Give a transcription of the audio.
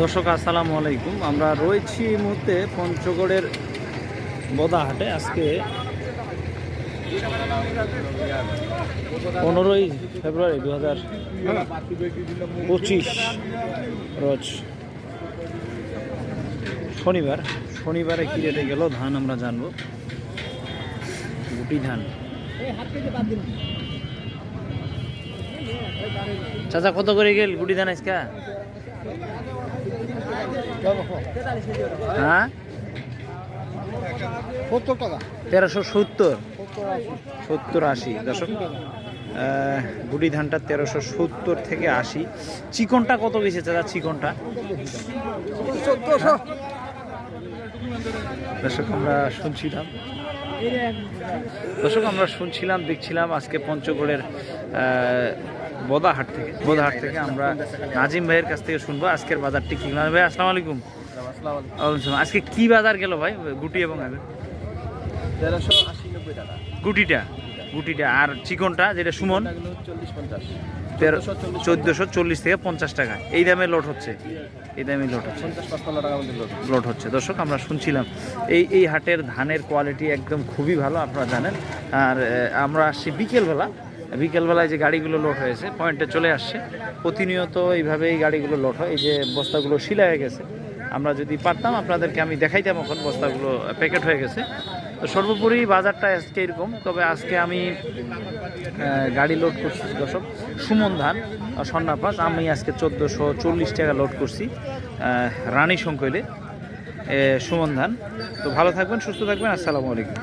দর্শক, আসসালামু আলাইকুম। আমরা রয়েছি এই মুহূর্তে পঞ্চগড়ের বদাহাটে। আজকে পনেরোই ফেব্রুয়ারি দু হাজার পঁচিশ রোজ শনিবার। শনিবারে কী রেটে গেল ধান আমরা জানব। গুটি ধান। চাচা, কত করে গেল গুটি ধান আজকা? হ্যাঁ? সত্তর টাকা। তেরোশো সত্তর। সত্তর আশি দশক গুটি ধানটা তেরোশো সত্তর থেকে আশি। চিকনটা কত গেছে চাচা চিকনটা? দর্শক আমরা শুনছিলাম। দর্শক আমরা শুনছিলাম দেখছিলাম আজকে পঞ্চগড়ের বোদাহাট থেকে। বোদাহাট থেকে আমরা নাজিম ভাইয়ের কাছ থেকে শুনব আজকের বাজারটি কি। ভাই আসসালামু আলাইকুম। আজকে কি বাজার গেল ভাই? গুটি এবং টাকা। গুটিটা গুটিটা আর চিকনটা যেটা সুমন? চোদ্দোশো চল্লিশ থেকে পঞ্চাশ টাকা। এই দামে লোড হচ্ছে। এই দামে লোড হচ্ছে। লোড হচ্ছে। দর্শক আমরা শুনছিলাম এই এই হাটের ধানের কোয়ালিটি একদম খুবই ভালো আপনারা জানেন। আর আমরা আসছি বিকেলবেলা। বিকেলবেলায় যে গাড়িগুলো লোড হয়েছে পয়েন্টে চলে আসছে। প্রতিনিয়ত এইভাবে এই গাড়িগুলো লোড হয়। এই যে বস্তাগুলো শিলা হয়ে গেছে আমরা যদি পারতাম আপনাদেরকে আমি দেখাইতাম এখন বস্তাগুলো প্যাকেট হয়ে গেছে। তো সর্বোপরি বাজারটা আজকে এরকম তবে আজকে আমি গাড়ি লোড করছি দর্শক সুমন ধান সন্নাপাস আমি আজকে চোদ্দোশো চল্লিশ টাকা লোড করছি রানী এ, সুমন ধান। তো ভালো থাকবেন সুস্থ থাকবেন আসসালামু আলাইকুম।